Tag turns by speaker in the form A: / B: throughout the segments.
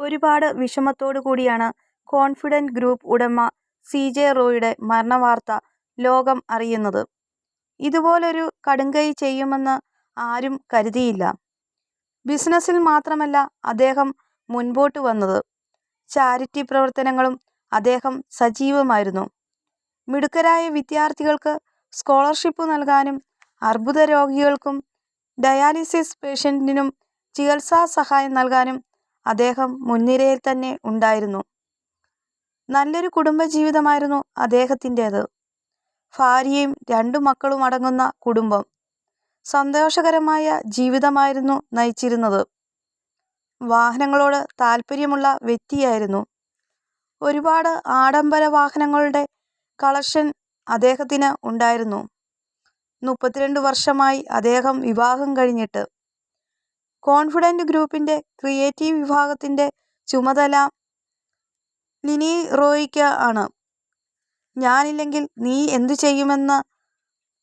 A: ഒരുപാട് വിഷമത്തോടു കൂടിയാണ് കോൺഫിഡന്റ് ഗ്രൂപ്പ് ഉടമ സി ജെ റോയുടെ മരണവാർത്ത ലോകം അറിയുന്നത്. ഇതുപോലൊരു കടുങ്കൈ ചെയ്യുമെന്ന് ആരും കരുതിയില്ല. ബിസിനസ്സിൽ മാത്രമല്ല അദ്ദേഹം മുൻപോട്ട് വന്നത്. ചാരിറ്റി പ്രവർത്തനങ്ങളും അദ്ദേഹം സജീവമായിരുന്നു. മിടുക്കരായ വിദ്യാർത്ഥികൾക്ക് സ്കോളർഷിപ്പ് നൽകാനും അർബുദ രോഗികൾക്കും ഡയാലിസിസ് പേഷ്യന്റിനും ചികിത്സാ സഹായം നൽകാനും അദ്ദേഹം മുൻനിരയിൽ തന്നെ ഉണ്ടായിരുന്നു. നല്ലൊരു കുടുംബജീവിതമായിരുന്നു അദ്ദേഹത്തിന്റേത് ഭാര്യയും രണ്ടു മക്കളും അടങ്ങുന്ന കുടുംബം. സന്തോഷകരമായ ജീവിതമായിരുന്നു നയിച്ചിരുന്നത്. വാഹനങ്ങളോട് താല്പര്യമുള്ള വ്യക്തിയായിരുന്നു. ഒരുപാട് ആഡംബര വാഹനങ്ങളുടെ കളക്ഷൻ അദ്ദേഹത്തിന് ഉണ്ടായിരുന്നു. മുപ്പത്തിരണ്ട് വർഷമായി അദ്ദേഹം വിവാഹം കഴിഞ്ഞിട്ട്. കോൺഫിഡന്റ് ഗ്രൂപ്പിന്റെ ക്രിയേറ്റീവ് വിഭാഗത്തിന്റെ ചുമതല ലിനി റോയിക്ക് ആണ്. ഞാനില്ലെങ്കിൽ നീ എന്തു ചെയ്യുമെന്ന്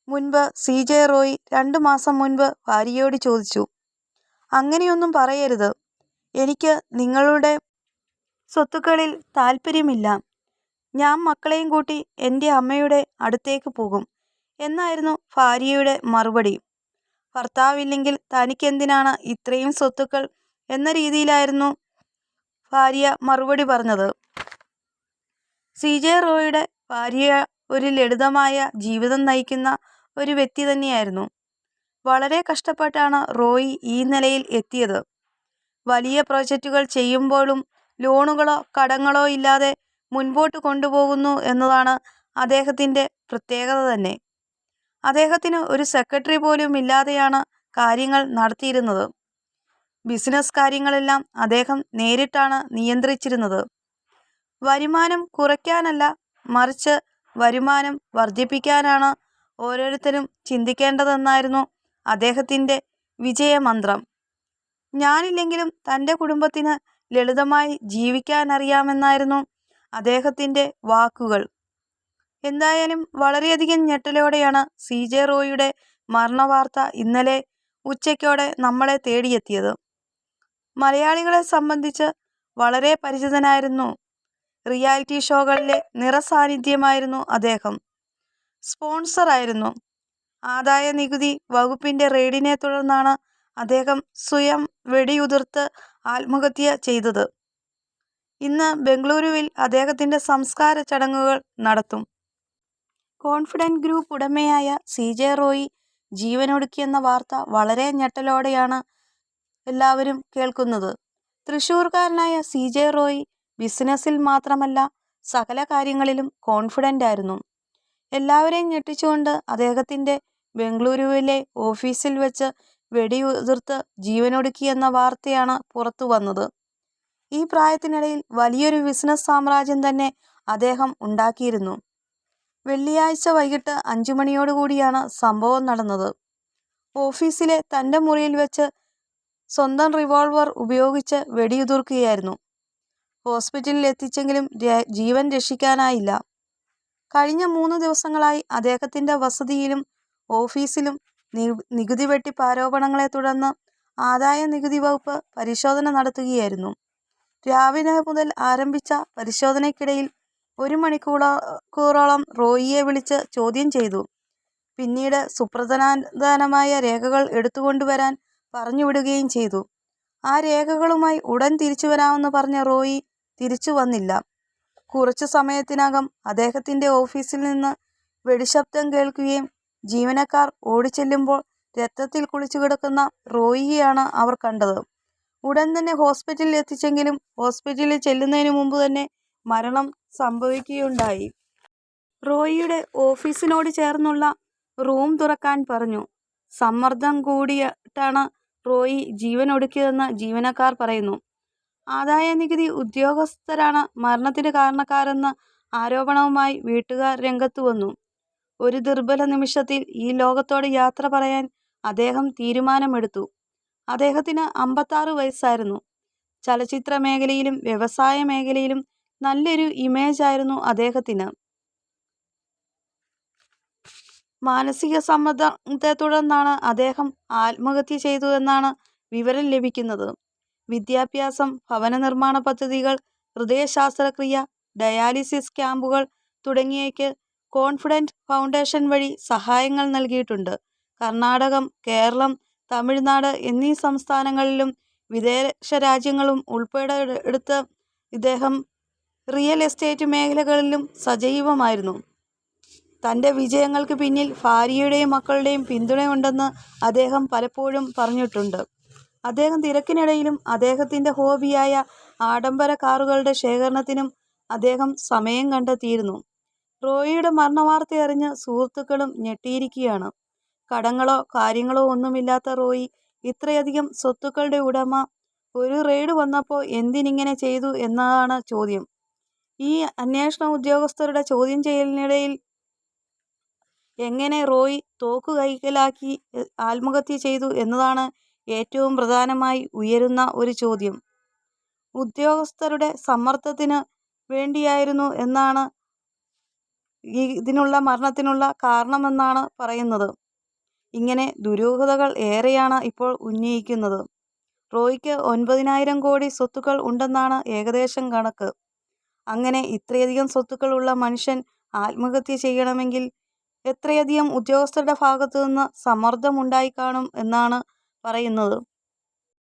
A: മുൻപ് സി ജെ റോയ് രണ്ടു മാസം മുൻപ് ഭാര്യയോട് ചോദിച്ചു. അങ്ങനെയൊന്നും പറയരുത്. എനിക്ക് നിങ്ങളുടെ സ്വത്തുക്കളിൽ താല്പര്യമില്ല ഞാൻ മക്കളെയും കൂട്ടി എന്റെ അമ്മയുടെ അടുത്തേക്ക് പോകും എന്നായിരുന്നു ഭാര്യയുടെ മറുപടി. ഭർത്താവില്ലെങ്കിൽ തനിക്കെന്തിനാണ് ഇത്രയും സ്വത്തുക്കൾ എന്ന രീതിയിലായിരുന്നു ഭാര്യ മറുപടി പറഞ്ഞത്. സി ജെ റോയുടെ ഭാര്യ ഒരു ലളിതമായ ജീവിതം നയിക്കുന്ന ഒരു വ്യക്തി തന്നെയായിരുന്നു. വളരെ കഷ്ടപ്പെട്ടാണ് റോയി ഈ നിലയിൽ എത്തിയത്. വലിയ പ്രോജക്റ്റുകൾ ചെയ്യുമ്പോഴും ലോണുകളോ കടങ്ങളോ ഇല്ലാതെ മുൻപോട്ട് കൊണ്ടുപോകുന്നു എന്നതാണ് അദ്ദേഹത്തിന്റെ പ്രത്യേകത തന്നെ. അദ്ദേഹത്തിന് ഒരു സെക്രട്ടറി പോലും ഇല്ലാതെയാണ് കാര്യങ്ങൾ നടത്തിയിരുന്നത്. ബിസിനസ് കാര്യങ്ങളെല്ലാം അദ്ദേഹം നേരിട്ടാണ് നിയന്ത്രിച്ചിരുന്നത്. വരുമാനം കുറയ്ക്കാനല്ല മറിച്ച് വരുമാനം വർദ്ധിപ്പിക്കാനാണ് ഓരോരുത്തരും ചിന്തിക്കേണ്ടതെന്നായിരുന്നു അദ്ദേഹത്തിന്റെ വിജയമന്ത്രം. ഞാനില്ലെങ്കിലും തന്റെ കുടുംബത്തിന് ലളിതമായി ജീവിക്കാനറിയാമെന്നായിരുന്നു അദ്ദേഹത്തിന്റെ വാക്കുകൾ. എന്തായാലും വളരെയധികം ഞെട്ടലോടെയാണ് സി ജെ റോയിയുടെ മരണവാർത്ത ഇന്നലെ ഉച്ചയ്ക്കോടെ നമ്മളെ തേടിയെത്തിയത്. മലയാളികളെ സംബന്ധിച്ച് വളരെ പരിചിതനായിരുന്നു. റിയാലിറ്റി ഷോകളിലെ നിറസാന്നിധ്യമായിരുന്നു അദ്ദേഹം. സ്പോൺസറായിരുന്നു. ആദായ നികുതി വകുപ്പിന്റെ റെയ്ഡിനെ തുടർന്നാണ് അദ്ദേഹം സ്വയം വെടിയുതിർത്ത് ആത്മഹത്യ ചെയ്തത്. ഇന്ന് ബംഗളൂരുവിൽ അദ്ദേഹത്തിന്റെ സംസ്കാര ചടങ്ങുകൾ നടത്തും. കോൺഫിഡന്റ് ഗ്രൂപ്പ് ഉടമയായ സി ജെ റോയി ജീവനൊടുക്കിയെന്ന വാർത്ത വളരെ ഞെട്ടലോടെയാണ് എല്ലാവരും കേൾക്കുന്നത്. തൃശ്ശൂർക്കാരനായ സി ജെ റോയി ബിസിനസ്സിൽ മാത്രമല്ല സകല കാര്യങ്ങളിലും കോൺഫിഡന്റ് ആയിരുന്നു എല്ലാവരെയും ഞെട്ടിച്ചുകൊണ്ട് അദ്ദേഹത്തിന്റെ ബംഗളൂരുവിലെ ഓഫീസിൽ വെച്ച് വെടിയുതിർത്ത് ജീവനൊടുക്കിയെന്ന വാർത്തയാണ് പുറത്തു വന്നത് ഈ പ്രായത്തിനിടയിൽ വലിയൊരു ബിസിനസ് സാമ്രാജ്യം തന്നെ അദ്ദേഹം ഉണ്ടാക്കിയിരുന്നു. വെള്ളിയാഴ്ച വൈകിട്ട് അഞ്ചു മണിയോടുകൂടിയാണ് സംഭവം നടന്നത്. ഓഫീസിലെ തന്റെ മുറിയിൽ വെച്ച് സ്വന്തം റിവോൾവർ ഉപയോഗിച്ച് വെടിയുതിർക്കുകയായിരുന്നു. ഹോസ്പിറ്റലിൽ എത്തിച്ചെങ്കിലും ജീവൻ രക്ഷിക്കാനായില്ല. കഴിഞ്ഞ മൂന്ന് ദിവസങ്ങളായി അദ്ദേഹത്തിന്റെ വസതിയിലും ഓഫീസിലും നികുതി വെട്ടിപ്പ് ആരോപണങ്ങളെ തുടർന്ന് ആദായ നികുതി വകുപ്പ് പരിശോധന നടത്തുകയായിരുന്നു. രാവിലെ മുതൽ ആരംഭിച്ച പരിശോധനയ്ക്കിടയിൽ ഒരു മണിക്കൂറോളം റോയിയെ വിളിച്ച് ചോദ്യം ചെയ്തു. പിന്നീട് സുപ്രധാനമായ രേഖകൾ എടുത്തുകൊണ്ടുവരാൻ പറഞ്ഞുവിടുകയും ചെയ്തു. ആ രേഖകളുമായി ഉടൻ തിരിച്ചു വരാമെന്ന് പറഞ്ഞ റോയി തിരിച്ചു വന്നില്ല കുറച്ചു സമയത്തിനകം അദ്ദേഹത്തിന്റെ ഓഫീസിൽ നിന്ന് വെടിശബ്ദം കേൾക്കുകയും ജീവനക്കാർ ഓടിച്ചെല്ലുമ്പോൾ രക്തത്തിൽ കുളിച്ചു കിടക്കുന്ന റോയിയെയാണ് അവർ കണ്ടത്. ഉടൻ തന്നെ ഹോസ്പിറ്റലിൽ എത്തിച്ചെങ്കിലും ഹോസ്പിറ്റലിൽ ചെല്ലുന്നതിന് മുമ്പ് തന്നെ മരണം സംഭവിക്കുകയുണ്ടായി. റോയിയുടെ ഓഫീസിനോട് ചേർന്നുള്ള റൂം തുറക്കാൻ പറഞ്ഞു. സമ്മർദ്ദം കൂടിയിട്ടാണ് റോയി ജീവൻ ജീവനൊടുക്കിയതെന്ന് ജീവനക്കാർ പറയുന്നു. ആദായ നികുതി ഉദ്യോഗസ്ഥരാണ് മരണത്തിന് കാരണക്കാരെന്ന ആരോപണവുമായി വീട്ടുകാർ രംഗത്തു വന്നു ഒരു ദുർബല നിമിഷത്തിൽ ഈ ലോകത്തോട് യാത്ര പറയാൻ അദ്ദേഹം തീരുമാനമെടുത്തു. അദ്ദേഹത്തിന് അമ്പത്താറ് വയസ്സായിരുന്നു. ചലച്ചിത്ര മേഖലയിലും വ്യവസായ മേഖലയിലും നല്ലൊരു ഇമേജായിരുന്നു അദ്ദേഹത്തിന്. മാനസിക സമ്മർദ്ദത്തെ തുടർന്നാണ് അദ്ദേഹം ആത്മഹത്യ ചെയ്തു എന്നാണ് വിവരം ലഭിക്കുന്നത്. വിദ്യാഭ്യാസം, ഭവന നിർമ്മാണ പദ്ധതികൾ, ഹൃദയശാസ്ത്രക്രിയ ഡയാലിസിസ് ക്യാമ്പുകൾ തുടങ്ങിയവയ്ക്ക് കോൺഫിഡന്റ് ഫൗണ്ടേഷൻ വഴി സഹായങ്ങൾ നൽകിയിട്ടുണ്ട്. കർണാടകം, കേരളം, തമിഴ്നാട് എന്നീ സംസ്ഥാനങ്ങളിലും വിദേശ രാജ്യങ്ങളും ഉൾപ്പെടെ എടുത്ത് ഇദ്ദേഹം റിയൽ എസ്റ്റേറ്റ് മേഖലകളിലും സജീവമായിരുന്നു. തന്റെ വിജയങ്ങൾക്ക് പിന്നിൽ ഭാര്യയുടെയും മക്കളുടെയും പിന്തുണയുണ്ടെന്ന് അദ്ദേഹം പലപ്പോഴും പറഞ്ഞിട്ടുണ്ട്. അദ്ദേഹം തിരക്കിനിടയിലും അദ്ദേഹത്തിന്റെ ഹോബിയായ ആഡംബര കാറുകളുടെ ശേഖരണത്തിനും അദ്ദേഹം സമയം കണ്ടെത്തിയിരുന്നു. റോയിയുടെ മരണവാർത്ത അറിഞ്ഞ് സുഹൃത്തുക്കളും ഞെട്ടിയിരിക്കുകയാണ്. കടങ്ങളോ കാര്യങ്ങളോ ഒന്നുമില്ലാത്ത റോയി ഇത്രയധികം സ്വത്തുക്കളുടെ ഉടമ ഒരു റെയ്ഡ് വന്നപ്പോൾ എന്തിനിങ്ങനെ ചെയ്തു എന്നതാണ് ചോദ്യം. ഈ അന്വേഷണ ഉദ്യോഗസ്ഥരുടെ ചോദ്യം ചെയ്യലിനിടയിൽ എങ്ങനെ റോയ് തോക്ക് കൈക്കലാക്കി ആത്മഹത്യ ചെയ്തു എന്നതാണ് ഏറ്റവും പ്രധാനമായി ഉയരുന്ന ഒരു ചോദ്യം. ഉദ്യോഗസ്ഥരുടെ സമ്മർദ്ദത്തിന് വേണ്ടിയായിരുന്നു എന്നാണ് ഇതിനുള്ള മരണത്തിനുള്ള കാരണമെന്നാണ് പറയുന്നത്. ഇങ്ങനെ ദുരൂഹതകൾ ഏറെയാണ് ഇപ്പോൾ ഉന്നയിക്കുന്നത്. റോയ്ക്ക് ഒൻപതിനായിരം കോടി സ്വത്തുക്കൾ ഉണ്ടെന്നാണ് ഏകദേശം കണക്ക്. അങ്ങനെ ഇത്രയധികം സ്വത്തുക്കൾ ഉള്ള മനുഷ്യൻ ആത്മഹത്യ ചെയ്യണമെങ്കിൽ എത്രയധികം ഉദ്യോഗസ്ഥരുടെ ഭാഗത്തു ഭാഗത്തുനിന്ന് സമ്മർദ്ദമുണ്ടായിക്കാണും എന്നാണ് പറയുന്നത്.